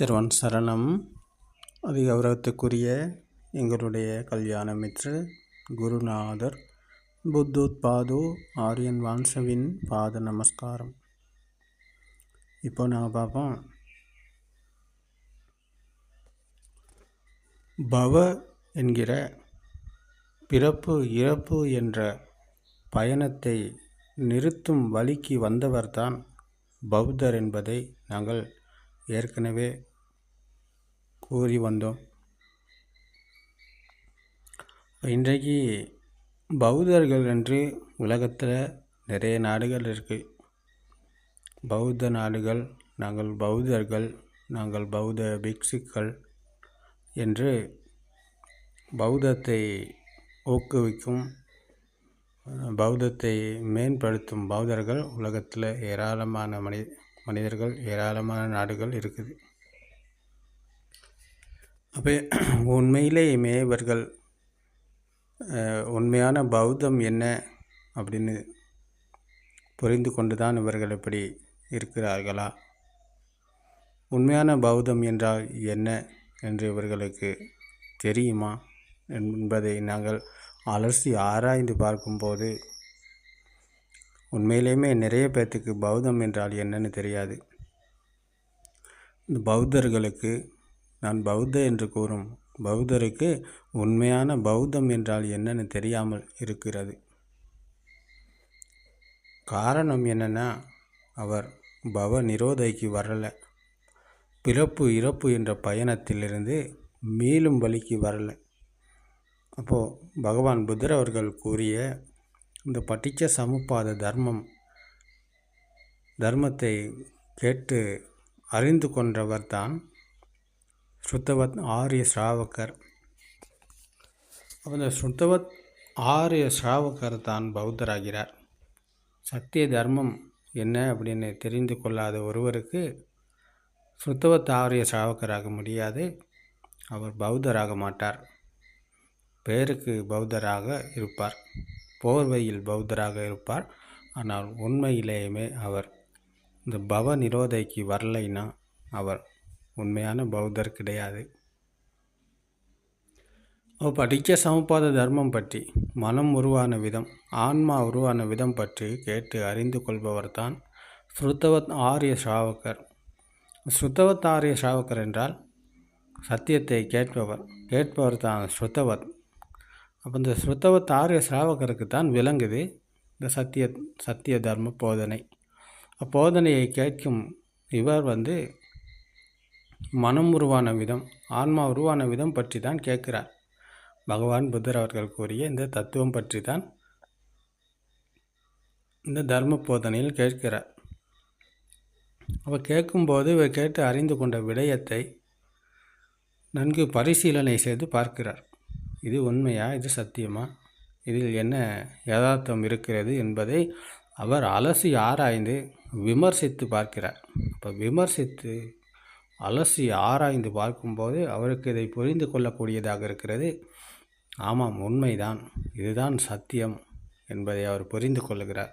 திருவன் சரணம். அதிகௌரவத்துக்குரிய எங்களுடைய கல்யாண மித்ரு குருநாதர் புத்தூத் பாது ஆரியன் வான்சவின் பாத நமஸ்காரம். இப்போ நாங்கள் பார்ப்போம். பவ என்கிற பிறப்பு இறப்பு என்ற பயணத்தை நிறுத்தும் வழிக்கு வந்தவர்தான் பௌத்தர் என்பதை நாங்கள் ஏற்கனவே கூறி வந்தோம். இன்றைக்கு பௌத்தர்கள் என்று உலகத்தில் நிறைய நாடுகள் இருக்குது பௌத்த நாடுகள் நாங்கள் பௌத்தர்கள் நாங்கள் பௌத்த பிக்ஷுக்கள் என்று பௌத்தத்தை ஊக்குவிக்கும் பௌத்தத்தை மேம்படுத்தும் பௌத்தர்கள் உலகத்தில் ஏராளமான மனி மனிதர்கள் ஏராளமான நாடுகள் இருக்குது. அப்போ உண்மையிலேயுமே இவர்கள் உண்மையான பௌத்தம் என்ன அப்படின்னு புரிந்து கொண்டு தான் இவர்கள் இப்படி இருக்கிறார்களா? உண்மையான பௌத்தம் என்றால் என்ன என்று இவர்களுக்கு தெரியுமா என்பதை நாங்கள் அலசி ஆராய்ந்து பார்க்கும்போது உண்மையிலேயுமே நிறைய பேர்த்துக்கு பௌத்தம் என்றால் என்னன்னு தெரியாது. இந்த பௌத்தர்களுக்கு நான் பௌத்த என்று கூறும் பௌத்தருக்கு உண்மையான பௌத்தம் என்றால் என்னன்னு தெரியாமல் இருக்கிறது. காரணம் என்னென்னா அவர் பவ நிரோதைக்கு வரலை. பிறப்பு இறப்பு என்ற பயணத்திலிருந்து மீளும் வழிக்கு வரலை. அப்போது பகவான் புத்தர் அவர்கள் கூறிய இந்த பட்டிச்ச சமுப்பாத தர்மம் தர்மத்தை கேட்டு அறிந்து கொண்டவர் தான் ஸ்ருத்தவத் ஆரிய ஸ்ராவகர். அந்த ஸ்ருத்தவத் ஆரிய ஸ்ராவகர் தான் பௌத்தராகிறார். சத்திய தர்மம் என்ன அப்படின்னு தெரிந்து கொள்ளாத ஒருவருக்கு சுத்தவத் ஆரிய ஸ்ராவகராக முடியாது. அவர் பௌத்தராக மாட்டார். பேருக்கு பௌத்தராக இருப்பார். போர்வையில் பௌத்தராக இருப்பார். ஆனால் உண்மையிலேயுமே அவர் இந்த பவ நிரோதைக்கு வரலைன்னா அவர் உண்மையான பௌத்தர் கிடையாது. படிக்க சமபாத தர்மம் பற்றி மனம் உருவான விதம் ஆன்மா உருவான விதம் பற்றி கேட்டு அறிந்து கொள்பவர் தான் ஸ்ருத்தவத் ஆரிய ஸ்ராவகர் ஸ்ருத்தவத் ஆரிய ஸ்ராவகர் என்றால் சத்தியத்தை கேட்பவர் கேட்பவர் தான் ஸ்ருத்தவத். அப்போ இந்த ஸ்ருத்தவத் ஆரிய ஸ்ராவகருக்கு தான் விளங்குது இந்த சத்திய சத்திய தர்ம போதனை. அப்போதனையை கேட்கும் இவர் வந்து மனம் உருவான விதம் ஆன்மா உருவான விதம் பற்றி தான் கேட்கிறார். பகவான் புத்தர் அவர்கள் கூறிய இந்த தத்துவம் பற்றி தான் இந்த தர்ம போதனையில் கேட்கிறார். அவர் கேட்கும்போது இவர் கேட்டு அறிந்து கொண்ட விடயத்தை நன்கு பரிசீலனை செய்து பார்க்கிறார். இது உண்மையா? இது சத்தியமா? இதில் என்ன யதார்த்தம் இருக்கிறது என்பதை அவர் அலசி ஆராய்ந்து விமர்சித்து பார்க்கிறார். அப்போ விமர்சித்து அலசி ஆராய்ந்து பார்க்கும்போது அவருக்கு இதை புரிந்து கொள்ளக்கூடியதாக இருக்கிறது. ஆமாம் உண்மைதான். இதுதான் சத்தியம் என்பதை அவர் புரிந்து கொள்ளுகிறார்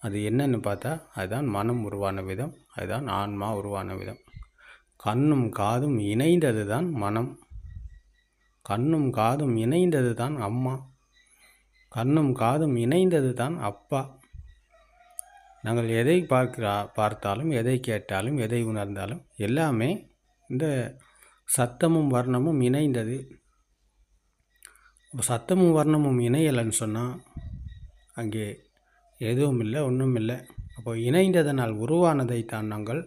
அது என்னன்னு பார்த்தா அதுதான் மனம் உருவான விதம் அதுதான் ஆன்மா உருவான விதம். கண்ணும் காதும் இணைந்தது தான் மனம். கண்ணும் காதும் இணைந்தது தான் அம்மா. கண்ணும் காதும் இணைந்தது தான் அப்பா. நாங்கள் எதை பார்க்கிறா பார்த்தாலும் எதை கேட்டாலும் எதை உணர்ந்தாலும் எல்லாமே இந்த சத்தமும் வர்ணமும் இணைந்தது. சத்தமும் வர்ணமும் இணையலைன்னு சொன்னால் அங்கே எதுவும் இல்லை ஒன்றும் இல்லை அப்போ இணைந்ததனால் உருவானதை தான் நாங்கள்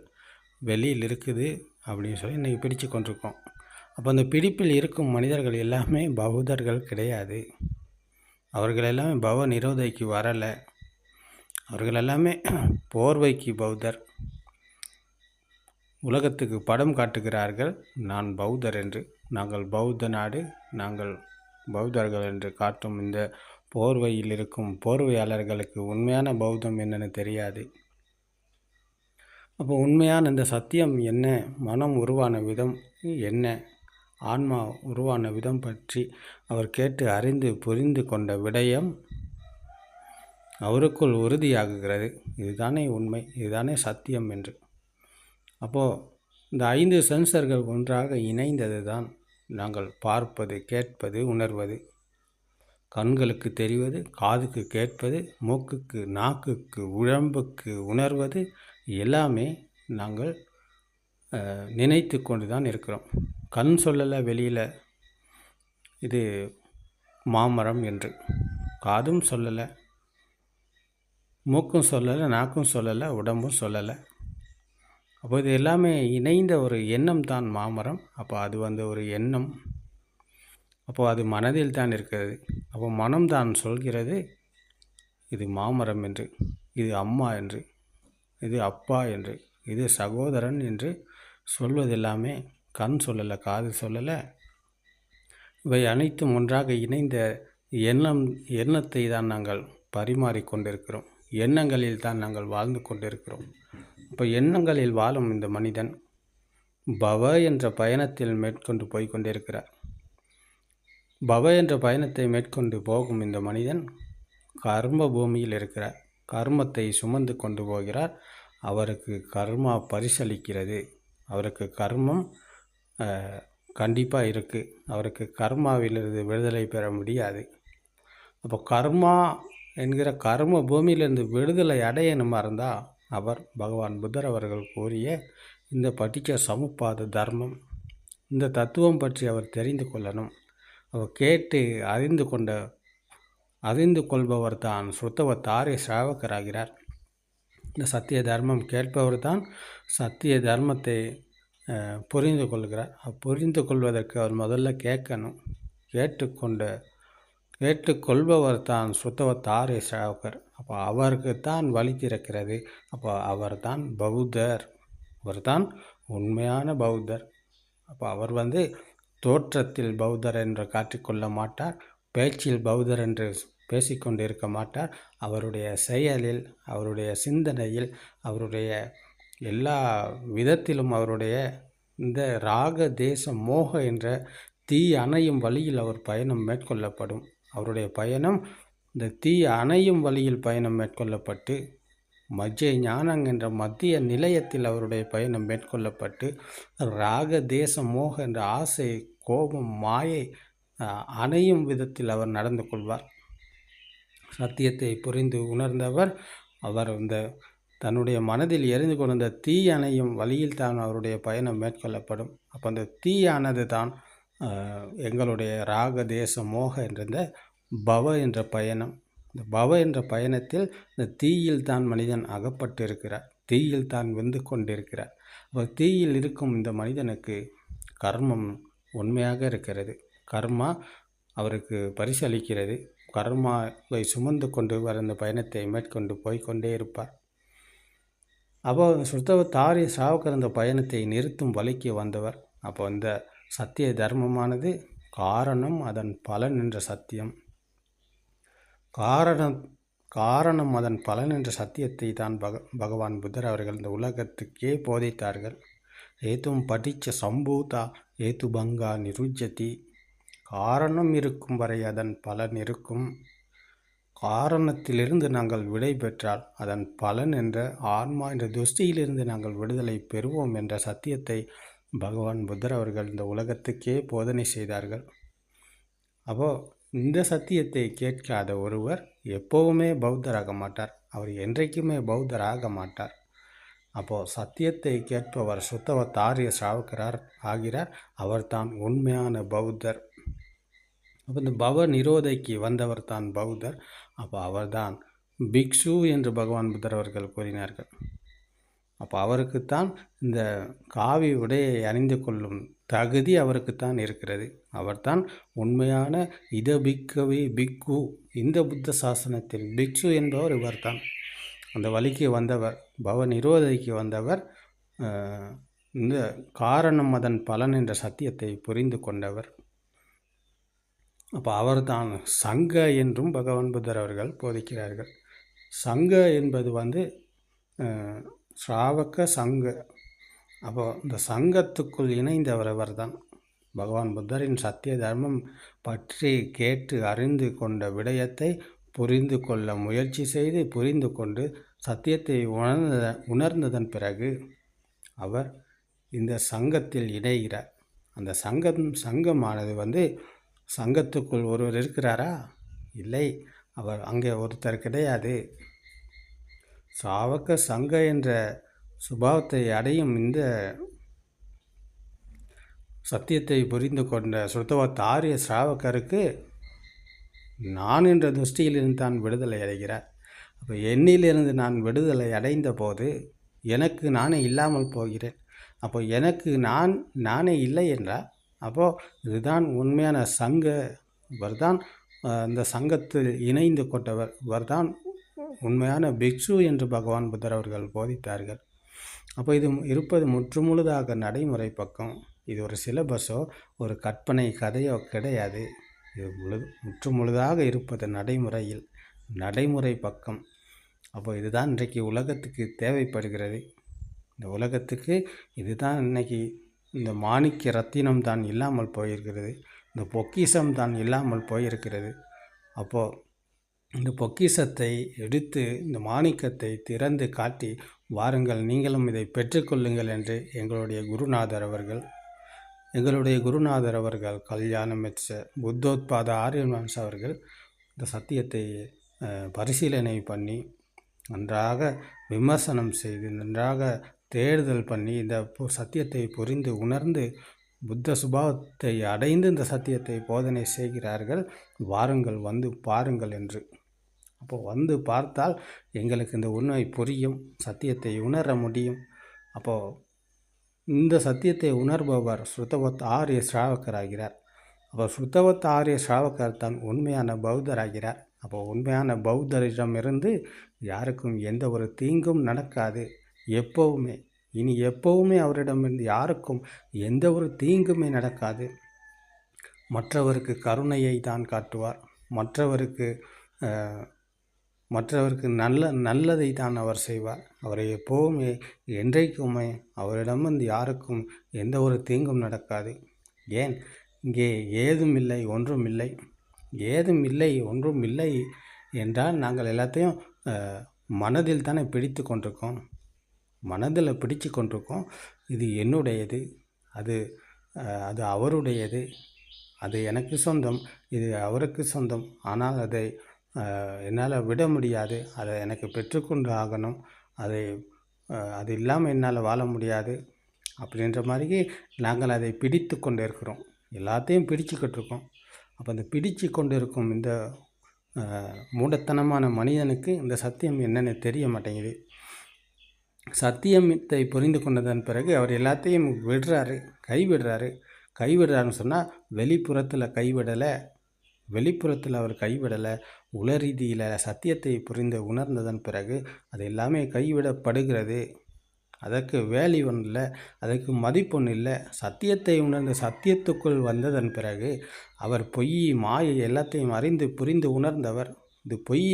வெளியில் இருக்குது அப்படின்னு சொல்லி இன்றைக்கி பிடிச்சு கொண்டிருக்கோம். அப்போ அந்த பிடிப்பில் இருக்கும் மனிதர்கள் எல்லாமே பௌத்தர்கள் கிடையாது. அவர்கள் எல்லாமே பவ நிரோதைக்கு வரலை. அவர்கள் எல்லாமே போர்வைக்கு பௌத்தர். உலகத்துக்கு படம் காட்டுகிறார்கள். நான் பௌத்தர் என்று. நாங்கள் பௌத்த நாடு நாங்கள் பௌத்தர்கள் என்று காட்டும் இந்த போர்வையில் இருக்கும் போர்வையாளர்களுக்கு உண்மையான பௌத்தம் என்னென்னு தெரியாது. அப்போ உண்மையான இந்த சத்தியம் என்ன? மனம் உருவான விதம் என்ன? ஆன்மா உருவான விதம் பற்றி அவர் கேட்டு அறிந்து புரிந்து கொண்ட விடயம் அவருக்குள் உறுதியாகுகிறது. இதுதானே உண்மை இதுதானே சத்தியம் என்று. அப்போது இந்த ஐந்து சென்சர்கள் ஒன்றாக இணைந்தது தான் நாங்கள் பார்ப்பது கேட்பது உணர்வது. கண்களுக்கு தெரிவது காதுக்கு கேட்பது மூக்குக்கு நாக்குக்கு உழம்புக்கு உணர்வது எல்லாமே நாங்கள் நினைத்து கொண்டு தான் இருக்கிறோம். கண் சொல்லலை வெளியில். இது மாமரம் என்று. காதும் சொல்லலை மூக்கும் சொல்லலை நாக்கும் சொல்லலை உடம்பும் சொல்லலை. அப்போ இது எல்லாமே இணைந்த ஒரு எண்ணம் தான் மாமரம். அப்போ அது வந்து ஒரு எண்ணம். அப்போது அது மனதில் தான் இருக்கிறது. அப்போ மனம்தான் சொல்கிறது இது மாமரம் என்று இது அம்மா என்று இது அப்பா என்று இது சகோதரன் என்று சொல்வதெல்லாமே கண் சொல்லலை காது சொல்லலை. இவை அனைத்தும் ஒன்றாக இணைந்த எண்ணம் எண்ணத்தை தான் நாங்கள் பரிமாறிக்கொண்டிருக்கிறோம் எண்ணங்களில் தான் நாங்கள் வாழ்ந்து கொண்டிருக்கிறோம். இப்போ எண்ணங்களில் வாழும் இந்த மனிதன் பவ என்ற பயணத்தில் மேற்கொண்டு போய் கொண்டிருக்கிறார். பவ என்ற பயணத்தை மேற்கொண்டு போகும் இந்த மனிதன் கர்ம பூமியில் இருக்கிறார். கர்மத்தை சுமந்து கொண்டு போகிறார். அவருக்கு கர்மா பரிசளிக்கிறது. அவருக்கு கர்மம் கண்டிப்பாக இருக்குது அவருக்கு கர்மாவிலிருந்து விடுதலை பெற முடியாது. அப்போ கர்மா என்கிற கர்ம பூமியிலிருந்து விடுதலை அடையணுமா இருந்தால் அவர் பகவான் புத்தர் அவர்கள் கூறிய இந்த படிக்க சமுப்பாத தர்மம் இந்த தத்துவம் பற்றி அவர் தெரிந்து கொள்ளணும். அவர் கேட்டு அறிந்து கொண்ட அறிந்து கொள்பவர் தான் சுத்தவ தாரை சாவகராகிறார். இந்த சத்திய தர்மம் கேட்பவர் தான் சத்திய தர்மத்தை புரிந்து கொள்கிறார் புரிந்து கொள்வதற்கு அவர் முதல்ல கேட்கணும். கேட்டுக்கொண்ட கேட்டுக்கொள்பவர் தான் சுத்தவ தாரை அப்போ அவருக்கு தான் வழி திறக்கிறது. அப்போ அவர் தான் பௌத்தர். அவர் தான் உண்மையான பௌத்தர். அப்போ அவர் வந்து தோற்றத்தில் பௌத்தர் என்று காட்டிக்கொள்ள மாட்டார். பேச்சில் பௌத்தர் என்று பேசிக்கொண்டு இருக்க மாட்டார். அவருடைய செயலில் அவருடைய சிந்தனையில் அவருடைய எல்லா விதத்திலும் அவருடைய இந்த ராக தேச மோக என்ற தீ அணையும் வழியில் அவர் பயணம் மேற்கொள்ளப்படும். அவருடைய பயணம் இந்த தீ அணையும் வழியில் பயணம் மேற்கொள்ளப்பட்டு மஜ்ஜை ஞானங் என்ற மத்திய நிலையத்தில் அவருடைய பயணம் மேற்கொள்ளப்பட்டு ராக தேச மோக என்ற ஆசை கோபம் மாயை அணையும் விதத்தில் அவர் நடந்து கொள்வார். சத்தியத்தை புரிந்து உணர்ந்தவர் அவர் இந்த தன்னுடைய மனதில் எரிந்து கொண்ட தீ அணையும் வழியில் தான் அவருடைய பயணம் மேற்கொள்ளப்படும். அப்போ அந்த தீயானது தான் எங்களுடைய ராக தேச மோக என்ற பவ என்ற பயணம். இந்த பவ என்ற பயணத்தில் இந்த தீயில் தான் மனிதன் அகப்பட்டு இருக்கிறார் தீயில் தான் வெந்து கொண்டிருக்கிறார். அப்போ தீயில் இருக்கும் இந்த மனிதனுக்கு கர்மம் உண்மையாக இருக்கிறது. கர்மா அவருக்கு பரிசளிக்கிறது. கர்மாவை சுமந்து கொண்டு வர இந்த பயணத்தை மேற்கொண்டு போய்கொண்டே இருப்பார். அப்போ சுத்தவ தாரி சாவுக்கர் அந்த பயணத்தை நிறுத்தும் வழிக்கு வந்தவர். அப்போ இந்த சத்திய தர்மமானது காரணம் அதன் பலன் என்ற சத்தியம். காரணம் காரணம் அதன் பலன் என்ற சத்தியத்தை தான் பக பகவான் புத்தர் அவர்கள் இந்த உலகத்துக்கே போதித்தார்கள். ஏத்தும் படித்த சம்பூதா ஏத்து பங்கா நிருஜதி காரணம் இருக்கும் வரை அதன் பலன் இருக்கும். காரணத்திலிருந்து நாங்கள் விடை பெற்றால் அதன் பலன் என்ற ஆன்மா என்ற துஷ்டியிலிருந்து நாங்கள் விடுதலை பெறுவோம் என்ற சத்தியத்தை பகவான் புத்தர் அவர்கள் இந்த உலகத்துக்கே போதனை செய்தார்கள். அப்போது இந்த சத்தியத்தை கேட்காத ஒருவர் எப்போவுமே பௌத்தராக மாட்டார். அவர் என்றைக்குமே பௌத்தராக மாட்டார். அப்போது சத்தியத்தை கேட்பவர் சுத்தவ தாரிய சாவுக்கிறார் ஆகிறார். அவர்தான் உண்மையான பௌத்தர். அப்போ இந்த பவ நிரோதைக்கு வந்தவர் தான் பௌத்தர். அப்போ அவர்தான் பிக்ஷு என்று பகவான் புத்தர் அவர்கள் கூறினார்கள். அப்போ அவருக்குத்தான் இந்த காவி உடையை அணிந்து கொள்ளும் தகுதி அவருக்குத்தான் இருக்கிறது. அவர்தான் உண்மையான இத பிக்கவி பிக்கு இந்த புத்த சாசனத்தில் பிக்ஷு என்பவர் இவர்தான். அந்த வழிக்கு வந்தவர் பவ நிரோதைக்கு வந்தவர் இந்த காரணம் அதன் பலன் என்ற சத்தியத்தை புரிந்து கொண்டவர். அப்போ அவர்தான் சங்க என்றும் பகவான் புத்தர் அவர்கள் போதிக்கிறார்கள். சங்க என்பது வந்து ஸ்ராவக சங்க. அப்போ இந்த சங்கத்துக்குள் இணைந்தவர் அவர் தான் பகவான் புத்தரின் சத்திய தர்மம் பற்றி கேட்டு அறிந்து கொண்ட விடயத்தை புரிந்து கொள்ள முயற்சி செய்து புரிந்து கொண்டு சத்தியத்தை உணர்ந்த உணர்ந்ததன் பிறகு அவர் இந்த சங்கத்தில் இணைகிறார். அந்த சங்கம் சங்கமானது வந்து சங்கத்துக்குள் ஒருவர் இருக்கிறாரா? இல்லை. அவர் அங்கே ஒருத்தர் கிடையாது. சாவக்க சங்க என்ற சுபாவத்தை அடையும் இந்த சத்தியத்தை புரிந்து கொண்ட சுத்தவத் ஆரிய சிராவக்கருக்கு நான் என்ற துஷ்டியிலிருந்து தான் விடுதலை அடைகிறார். அப்போ என்னிலிருந்து நான் விடுதலை அடைந்த போது எனக்கு நானே இல்லாமல் போகிறேன். அப்போ எனக்கு நான் நானே இல்லை என்றால் அப்போது இதுதான் உண்மையான சங்க இவர்தான் அஹ், இந்த சங்கத்தில் இணைந்து கொண்டவர். இவர்தான் உண்மையான பிக்ஷு என்று பகவான் புத்தர் அவர்கள் போதித்தார்கள். அப்போ இது இருப்பது முற்றுமுழுதாக நடைமுறை பக்கம். இது ஒரு சிலபஸோ ஒரு கற்பனை கதையோ கிடையாது. இது முழு முற்றுமுழுதாக இருப்பது நடைமுறையில் நடைமுறை பக்கம். அப்போ இதுதான் இன்றைக்கு உலகத்துக்கு தேவைப்படுகிறது. இந்த உலகத்துக்கு இதுதான் இன்னைக்கு இந்த மாணிக்க ரத்தினம் தான் இல்லாமல் போயிருக்கிறது. இந்த பொக்கிஷம் தான் இல்லாமல் போயிருக்கிறது. அப்போது இந்த பொக்கிஷத்தை எடுத்து இந்த மாணிக்கத்தை திறந்து காட்டி வாருங்கள் நீங்களும் இதை பெற்றுக்கொள்ளுங்கள் என்று எங்களுடைய குருநாதர் அவர்கள் எங்களுடைய குருநாதர் அவர்கள் கல்யாணம் மெச்ச புத்தோத்பாத ஆரியன்வான்ஸ் அவர்கள் இந்த சத்தியத்தை பரிசீலனை பண்ணி நன்றாக விமர்சனம் செய்து நன்றாக தேடுதல் பண்ணி இந்த பு- சத்தியத்தை புரிந்து உணர்ந்து புத்த சுபாவத்தை அடைந்து இந்த சத்தியத்தை போதனை செய்கிறார்கள். வாருங்கள் வந்து பாருங்கள் என்று. அப்போ வந்து பார்த்தால் எங்களுக்கு இந்த உண்மை புரியும் சத்தியத்தை உணர முடியும். அப்போது இந்த சத்தியத்தை உணர்பவர் ஸ்ருத்தவத் ஆரிய ஸ்ராவகர் ஆகிறார். அப்போ ஸ்ருதவத் ஆரிய ஸ்ராவகர் தான் உண்மையான பௌத்தராகிறார் அப்போ உண்மையான பௌத்தரிடமிருந்து யாருக்கும் எந்த ஒரு தீங்கும் நடக்காது. எப்போவுமே இனி எப்போவுமே அவரிடமிருந்து யாருக்கும் எந்த ஒரு தீங்குமே நடக்காது. மற்றவருக்கு கருணையை தான் காட்டுவார். மற்றவருக்கு மற்றவருக்கு நல்ல நல்லதை தான் அவர் செய்வார். அவரை எப்போவுமே என்றைக்குமே அவரிடமிருந்து யாருக்கும் எந்த ஒரு தீங்கும் நடக்காது. ஏன்? இங்கே ஏதும் இல்லை ஒன்றும் இல்லை. ஏதும் இல்லை ஒன்றும் இல்லை என்றால் நாங்கள் எல்லாத்தையும் மனதில் தானே பிடித்து கொண்டிருக்கோம். மனதில் பிடிச்சு கொண்டிருக்கோம். இது என்னுடையது அது அது அவருடையது அது எனக்கு சொந்தம் இது அவருக்கு சொந்தம். ஆனால் அதை என்னால் விட முடியாது. அதை எனக்கு பெற்றுக்கொண்டு ஆகணும். அதை அது இல்லாமல் என்னால் வாழ முடியாது. அப்படின்ற மாதிரி நாங்கள் அதை பிடித்து கொண்டு இருக்கிறோம் எல்லாத்தையும் பிடிச்சுக்கிட்டு இருக்கோம். அப்போ அந்த பிடிச்சு கொண்டு இருக்கும் இந்த மூடத்தனமான மனிதனுக்கு இந்த சத்தியம் என்னென்னு தெரிய மாட்டேங்குது. சத்தியத்தை புரிந்து கொண்டதன் பிறகு அவர் எல்லாத்தையும் விடுறாரு கைவிடுறாரு. கைவிடுறாருன்னு சொன்னால் வெளிப்புறத்தில் கைவிடலை வெளிப்புறத்தில் அவர் கைவிடலை உளரீதியில் சத்தியத்தை புரிந்து உணர்ந்ததன் பிறகு அது எல்லாமே கைவிடப்படுகிறது. அதற்கு வேல்யூ ஒன்றும் இல்லை அதற்கு மதிப்பொன்று இல்லை சத்தியத்தை உணர்ந்து சத்தியத்துக்குள் வந்ததன் பிறகு அவர் பொய் மாயை எல்லாத்தையும் அறிந்து புரிந்து உணர்ந்தவர். இது பொய்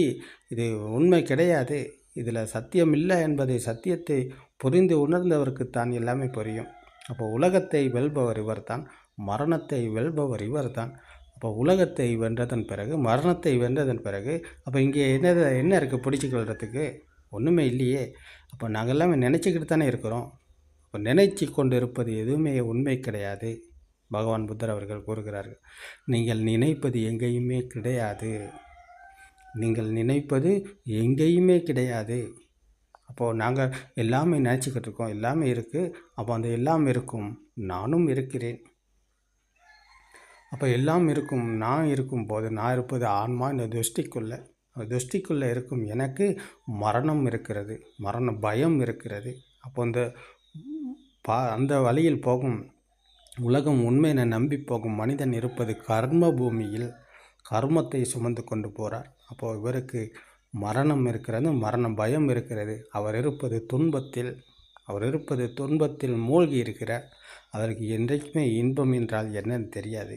இது உண்மை கிடையாது. இதில் சத்தியம் இல்லை என்பதை சத்தியத்தை புரிந்து உணர்ந்தவருக்கு தான் எல்லாமே புரியும். அப்போ உலகத்தை வெல்பவர் இவர் தான் மரணத்தை வெல்பவர் இவர் தான். அப்போ உலகத்தை வென்றதன் பிறகு மரணத்தை வென்றதன் பிறகு அப்போ இங்கே என்ன என்ன இருக்குது பிடிச்சிக்கொள்கிறதுக்கு ஒன்றுமே இல்லையே. அப்போ நாங்கள் எல்லாமே நினச்சிக்கிட்டு தானே இருக்கிறோம். அப்போ நினைச்சி கொண்டு இருப்பது எதுவுமே உண்மை கிடையாது பகவான் புத்தர் அவர்கள் கூறுகிறார்கள். நீங்கள் நினைப்பது எங்கேயுமே கிடையாது. நீங்கள் நினைப்பது எங்கேயுமே கிடையாது. அப்போது நாங்கள் எல்லாமே நினச்சிக்கிட்டு இருக்கோம். எல்லாமே இருக்குது அப்போ அந்த எல்லாம் இருக்கும். நானும் இருக்கிறேன். அப்போ எல்லாம் இருக்கும். நான் இருக்கும் போது நான் இருப்பது ஆன்மா இந்த துஷ்டிக்குள்ளே. அந்த துஷ்டிக்குள்ளே இருக்கும் எனக்கு மரணம் இருக்கிறது. மரண பயம் இருக்கிறது. அப்போ அந்த பா அந்த வழியில் போகும். உலகம் உண்மையினை நம்பி போகும் மனிதன் இருப்பது கர்ம பூமியில் கர்மத்தை சுமந்து கொண்டு போகிறார் அப்போது இவருக்கு மரணம் இருக்கிறது மரண பயம் இருக்கிறது. அவர் இருப்பது துன்பத்தில் அவர் இருப்பது துன்பத்தில் மூழ்கி இருக்கிறார் அவருக்கு என்றைக்குமே இன்பம் என்றால் என்னன்னு தெரியாது.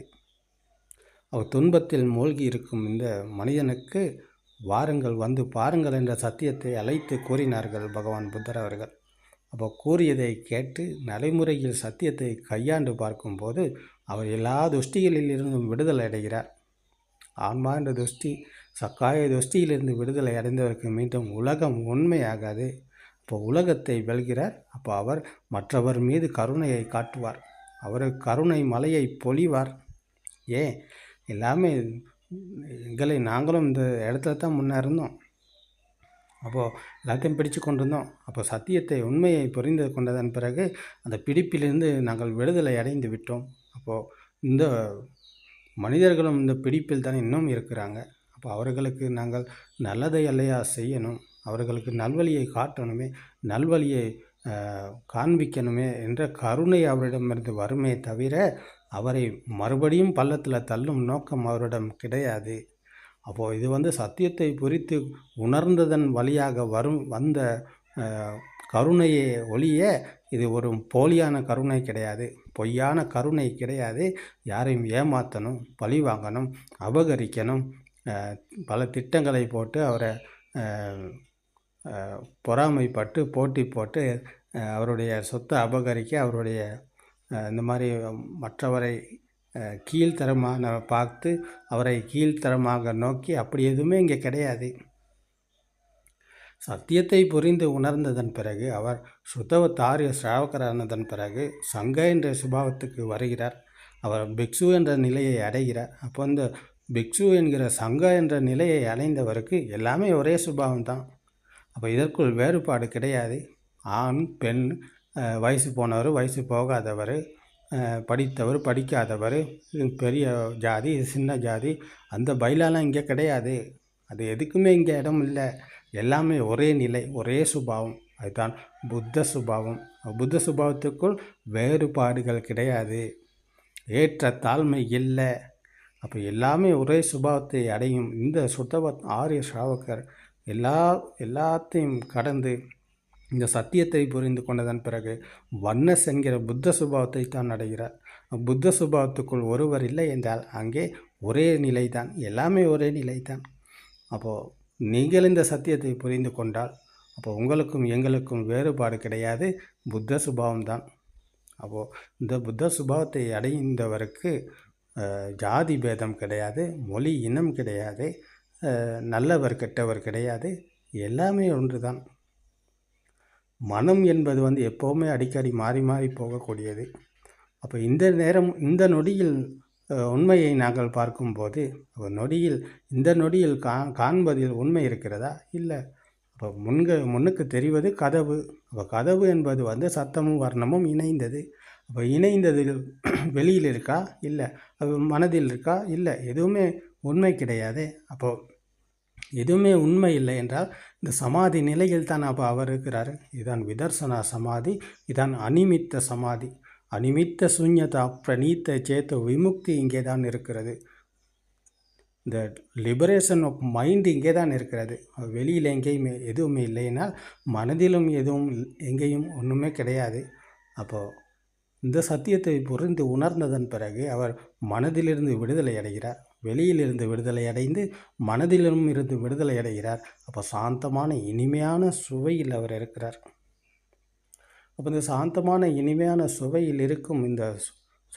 அவர் துன்பத்தில் மூழ்கி இருக்கும் இந்த மனிதனுக்கு வாருங்கள் வந்து பாருங்கள் என்ற சத்தியத்தை அழைத்து கூறினார்கள் பகவான் புத்தர் அவர்கள். அப்போ கூறியதை கேட்டு நடைமுறையில் சத்தியத்தை கையாண்டு பார்க்கும்போது அவர் எல்லா துஷ்டிகளில் இருந்தும் விடுதலை அடைகிறார். ஆன்மா என்ற துஷ்டி சக்காய துஷ்டியிலிருந்து விடுதலை அடைந்தவருக்கு மீண்டும் உலகம் உண்மையாகாது. அப்போ உலகத்தை வெல்கிறார். அப்போ அவர் மற்றவர் மீது கருணையை காட்டுவார். அவர் கருணை மலையை பொழிவார். ஏன்? எல்லாமே எங்களை நாங்களும் இந்த இடத்துல தான் முன்னே இருந்தோம். அப்போது எல்லாத்தையும் பிடிச்சு கொண்டிருந்தோம். அப்போ சத்தியத்தை உண்மையை புரிந்து கொண்டதன் பிறகு அந்த பிடிப்பிலிருந்து நாங்கள் விடுதலை அடைந்து விட்டோம். அப்போது இந்த மனிதர்களும் இந்த பிடிப்பில் தான் இன்னும் இருக்கிறாங்க. அப்போ அவர்களுக்கு நாங்கள் நல்லதை அல்லையா செய்யணும். அவர்களுக்கு நல்வழியை காட்டணுமே நல்வழியை காண்பிக்கணுமே என்ற கருணை அவரிடமிருந்து வருமே தவிர அவரை மறுபடியும் பள்ளத்தில் தள்ளும் நோக்கம் அவரிடம் கிடையாது. அப்போது இது வந்து சத்தியத்தை குறித்து உணர்ந்ததன் வழியாக வரும் வந்த கருணையை ஒழிய இது ஒரு போலியான கருணை கிடையாது. பொய்யான கருணை கிடையாது. யாரையும் ஏமாற்றணும் பழி வாங்கணும் அபகரிக்கணும் பல திட்டங்களை போட்டு அவரை பொறாமைப்பட்டு போட்டி போட்டு அவருடைய சொத்தை அபகரிக்க அவருடைய இந்த மாதிரி மற்றவரை கீழ்த்தரமாக பார்த்து அவரை கீழ்த்தரமாக நோக்கி அப்படி எதுவுமே இங்கே கிடையாது. சத்தியத்தை புரிந்து உணர்ந்ததன் பிறகு அவர் சுத்தவத்தாரிய சிராவகரானதன் பிறகு சங்க என்ற சுபாவத்துக்கு வருகிறார். அவர் பிக்ஷு என்ற நிலையை அடைகிறார். அப்போ இந்த பிக்ஷு என்கிற சங்க என்ற நிலையை அடைந்தவருக்கு எல்லாமே ஒரே சுபாவம் தான் அப்போ இதற்குள் வேறுபாடு கிடையாது. ஆண் பெண் வயசு போனவர் வயசு போகாதவர் படித்தவர் படிக்காதவர் இது பெரிய ஜாதி இது சின்ன ஜாதி அந்த பயிலெல்லாம் இங்கே கிடையாது. அது எதுக்குமே இங்கே இடம் இல்லை. எல்லாமே ஒரே நிலை ஒரே சுபாவம். அதுதான் புத்த சுபாவம். புத்த சுபாவத்துக்குள் வேறுபாடுகள் கிடையாது. ஏற்ற தாழ்மை இல்லை. அப்போ எல்லாமே ஒரே சுபாவத்தை அடையும். இந்த சுத்தபத் ஆரிய ஸ்ராவகர் எல்லா எல்லாத்தையும் கடந்து இந்த சத்தியத்தை புரிந்து கொண்டதன் பிறகு வன்னஸ் என்கிற புத்த சுபாவத்தை தான் அடைகிறார். புத்த சுபாவத்துக்குள் ஒருவர் இல்லை என்றால் அங்கே ஒரே நிலைதான். எல்லாமே ஒரே நிலைதான். அப்போது நீங்கள் இந்த சத்தியத்தை புரிந்து கொண்டால் அப்போ உங்களுக்கும் எங்களுக்கும் வேறுபாடு கிடையாது. புத்த சுபாவம்தான். அப்போது இந்த புத்த சுபாவத்தை அடைந்தவருக்கு ஜாதி பேதம் கிடையாது மொழி இனம் கிடையாது நல்லவர் கெட்டவர் கிடையாது எல்லாமே ஒன்று தான் மனம் என்பது வந்து எப்போவுமே அடிக்கடி மாறி மாறி போகக்கூடியது. அப்போ இந்த நேரம் இந்த நொடியில் உண்மையை நாங்கள் பார்க்கும்போது நொடியில் இந்த நொடியில் கா காண்பதில் உண்மை இருக்கிறதா? இல்லை. அப்போ முன்க முன்னுக்கு தெரிவது கதவு. அப்போ கதவு என்பது வந்து சத்தமும் வர்ணமும் இணைந்தது. அப்போ இணைந்தது வெளியில் இருக்கா? இல்லை. அது மனதில் இருக்கா? இல்லை. எதுவுமே உண்மை கிடையாது. அப்போது எதுவுமே உண்மை இல்லை என்றால் இந்த சமாதி நிலையில் தான் அப்போ அவர் இருக்கிறார். இதான் விதர்சனா சமாதி இதான் அனிமித்த சமாதி. அனிமித்த சூன்யதா பிரணீத்த சேத்த விமுக்தி இங்கே தான் இருக்கிறது. இந்த லிபரேஷன் ஆஃப் மைண்ட் இங்கே தான் இருக்கிறது. வெளியில் எங்கேயுமே எதுவுமே இல்லைன்னா மனதிலும் எதுவும் எங்கேயும் ஒன்றுமே கிடையாது. அப்போது இந்த சத்தியத்தை புரிந்து உணர்ந்ததன் பிறகு அவர் மனதிலிருந்து விடுதலை அடைகிறார். வெளியிலிருந்து விடுதலை அடைந்து மனதிலும் இருந்து விடுதலை அடைகிறார். அப்போ சாந்தமான இனிமையான சுவையில் அவர் இருக்கிறார். அப்போ இந்த சாந்தமான இனிமையான சுவையில் இருக்கும் இந்த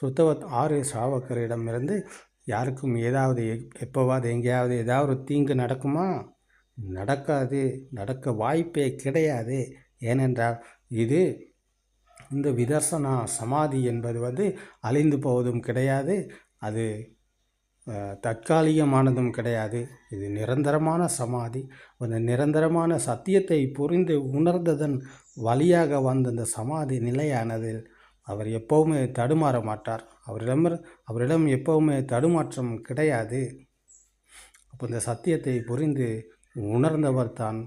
சுத்தவத் ஆறு சாவக்கரிடமிருந்து யாருக்கும் ஏதாவது எப்- எப்போவாவது எங்கேயாவது ஏதாவது ஒரு தீங்கு நடக்குமா? நடக்காது. நடக்க வாய்ப்பே கிடையாது. ஏனென்றால் இது இந்த விதர்சனா சமாதி என்பது வந்து அழிந்து போவதும் கிடையாது. அது தற்காலிகமானதும் கிடையாது. இது நிரந்தரமான சமாதி. அந்த நிரந்தரமான சத்தியத்தை புரிந்து உணர்ந்ததன் வழியாக வந்த அந்த சமாதி நிலையானது அவர் எப்போவுமே தடுமாற மாட்டார். அவரிடம் அவரிடம் எப்போவுமே தடுமாற்றம் கிடையாது. அப்போ இந்த சத்தியத்தை புரிந்து உணர்ந்தவர் தான்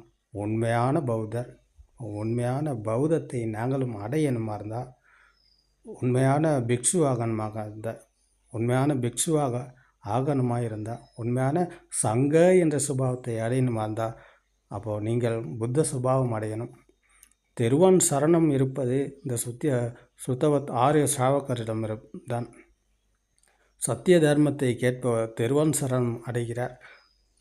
உண்மையான பௌத்தர். உண்மையான பௌத்தத்தை நாங்களும் அடையணுமா இருந்தால் உண்மையான பிக்ஷுவாகணுமாக இருந்தால் உண்மையான பிக்ஷுவாக ஆகணுமா இருந்தால் உண்மையான சங்க என்ற சுபாவத்தை அடையணுமா இருந்தால் அப்போது நீங்கள் புத்த சுபாவம் அடையணும். தெருவான் சரணம் இருப்பது இந்த சுத்திய சுத்தவத் ஆரிய சாவக்கரிடம் இரு- தான் சத்திய தர்மத்தை கேட்பவர் தெருவான் சரணம் அடைகிறார்.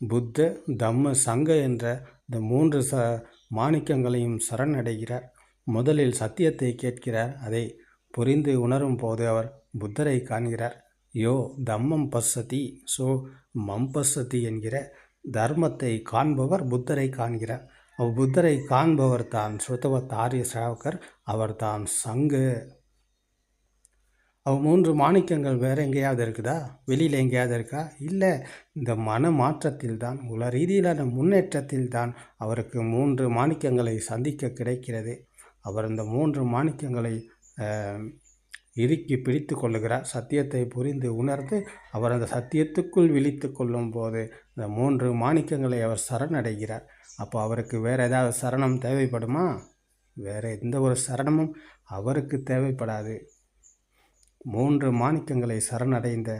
புத்த தம்ம சங்க என்ற இந்த மூன்று ச மாணிக்கங்களையும் சரணடைகிறார் முதலில் சத்தியத்தை கேட்கிறார். அதை புரிந்து உணரும் போது அவர் புத்தரை காண்கிறார். யோ தம்மம் பசதி சோ மம் பசதி என்கிற தர்மத்தை காண்பவர் புத்தரை காண்கிறார். அவ்வ் புத்தரை காண்பவர் தான் சுத்தவத்தாரிய ஆரிய சாவகர். அவர் தான் சங்கு. அவள் மூன்று மாணிக்கங்கள் வேறு எங்கேயாவது இருக்குதா? வெளியில் எங்கேயாவது இருக்கா? இல்லை இந்த மன மாற்றத்தில் தான் உல ரீதியிலான முன்னேற்றத்தில் தான் அவருக்கு மூன்று மாணிக்கங்களை சந்திக்க கிடைக்கிறது. அவர் இந்த மூன்று மாணிக்கங்களை இறுக்கி பிடித்து கொள்ளுகிறார். சத்தியத்தை புரிந்து உணர்ந்து அவர் அந்த சத்தியத்துக்குள் விழித்து கொள்ளும் போது இந்த மூன்று மாணிக்கங்களை அவர் சரணடைகிறார். அப்போ அவருக்கு வேறு ஏதாவது சரணம் தேவைப்படுமா? வேறு எந்த ஒரு சரணமும் அவருக்கு தேவைப்படாது. மூன்று மாணிக்கங்களை சரணடைந்த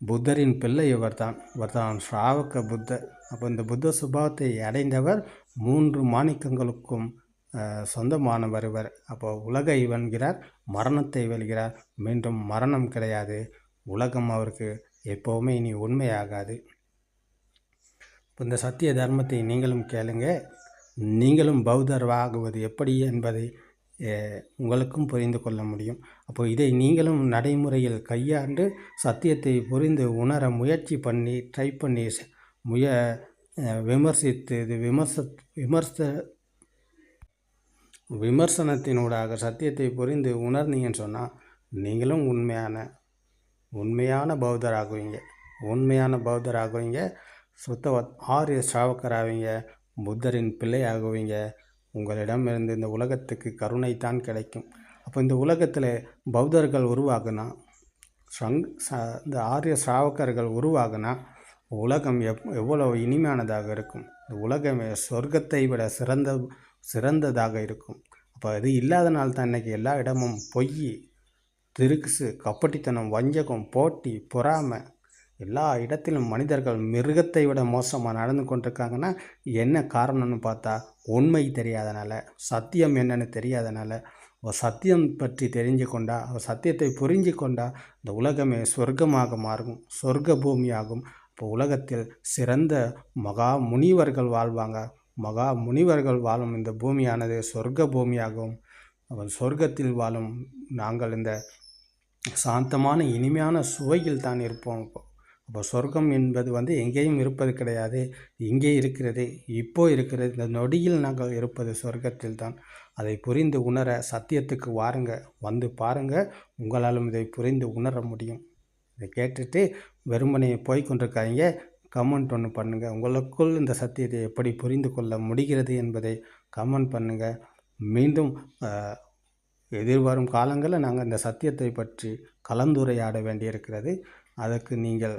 புத்தரின் பிள்ளை இவர்தான் இவர்தான் ஸ்ராவக புத்தர் அப்போ இந்த புத்த சுபாவத்தை அடைந்தவர் மூன்று மாணிக்கங்களுக்கும் சொந்தமானவர் இவர். அப்போ உலகை வெல்கிறார் மரணத்தை வெல்கிறார். மீண்டும் மரணம் கிடையாது. உலகம் அவருக்கு எப்போவுமே இனி உண்மையாகாது. இப்போ இந்த சத்திய தர்மத்தை நீங்களும் கேளுங்க. நீங்களும் பௌத்தர் ஆகுவது எப்படி என்பதை உங்களுக்கும் புரிந்து கொள்ள முடியும். அப்போ இதை நீங்களும் நடைமுறையில் கையாண்டு சத்தியத்தை புரிந்து உணர முயற்சி பண்ணி ட்ரை பண்ணி முய விமர்சித்து இது விமர்ச விமர்ச விமர்சனத்தினூடாக சத்தியத்தை புரிந்து உணர்ந்தீங்கன்னு சொன்னால் நீங்களும் உண்மையான உண்மையான பௌத்தராகுவீங்க. உண்மையான பௌத்தராகுவீங்க. சுத்தவத் ஆரிய ஸ்ராவக்கராவீங்க புத்தரின் பிள்ளை ஆகுவீங்க உங்களிடமிருந்து இந்த உலகத்துக்கு கருணை தான் கிடைக்கும். அப்போ இந்த உலகத்தில் பௌத்தர்கள் உருவாகுனா சங் ச இந்த ஆரிய ஸ்ராவக்கர்கள் உருவாகுனா உலகம் எப் எவ்வளவு இனிமையானதாக இருக்கும். இந்த உலகமே சொர்க்கத்தை விட சிறந்த சிறந்ததாக இருக்கும். அப்போ அது இல்லாதனால் தான் இன்றைக்கி எல்லா இடமும் பொய் திருக்குசு கப்பட்டித்தனம் வஞ்சகம் போட்டி பொறாமை எல்லா இடத்திலும் மனிதர்கள் மிருகத்தை விட மோசமாக நடந்து கொண்டிருக்காங்கன்னா என்ன காரணம்னு பார்த்தா உண்மை தெரியாதனால சத்தியம் என்னன்னு தெரியாதனால ஒரு சத்தியம் பற்றி தெரிஞ்சு கொண்டா அவள் சத்தியத்தை புரிஞ்சு கொண்டா இந்த உலகமே சொர்க்கமாக மாறும் சொர்க்க பூமியாகும். இப்போ உலகத்தில் சிறந்த மகா முனிவர்கள் வாழ்வாங்க. மகா முனிவர்கள் வாழும் இந்த பூமியானது சொர்க்க பூமியாகும். அவன் சொர்க்கத்தில் வாழும் நாங்கள் இந்த சாந்தமான இனிமையான சுவையில் தான் இருப்போம். இப்போ அப்போ சொர்க்கம் என்பது வந்து எங்கேயும் இருப்பது கிடையாது. இங்கே இருக்கிறது இப்போ இருக்கிறது. இந்த நொடியில் நாங்கள் இருப்பது சொர்க்கத்தில் தான். அதை புரிந்து உணர சத்தியத்துக்கு வாருங்க. வந்து பாருங்க. உங்களாலும் இதை புரிந்து உணர முடியும். இதை கேட்டுட்டு வெறுமனையை போய்கொண்டிருக்காங்க கமெண்ட் ஒன்று பண்ணுங்கள் உங்களுக்குள் இந்த சத்தியத்தை எப்படி புரிந்து கொள்ள முடிகிறது என்பதை கமெண்ட் பண்ணுங்கள் மீண்டும் எதிர்வரும் காலங்களில் நாங்கள் இந்த சத்தியத்தை பற்றி கலந்துரையாட வேண்டியிருக்கிறது. அதற்கு நீங்கள்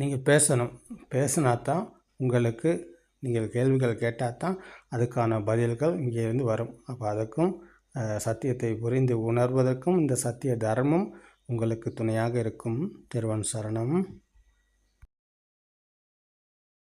நீங்கள் பேசணும். பேசினா தான் உங்களுக்கு நீங்கள் கேள்விகள் கேட்டால் தான் அதுக்கான பதில்கள் இங்கே இருந்து வரும். அப்போ அதுக்கும் சத்தியத்தை புரிந்து உணர்வதற்கும் இந்த சத்திய தர்மம் உங்களுக்கு துணையாக இருக்கும். திருவன் சரணம்.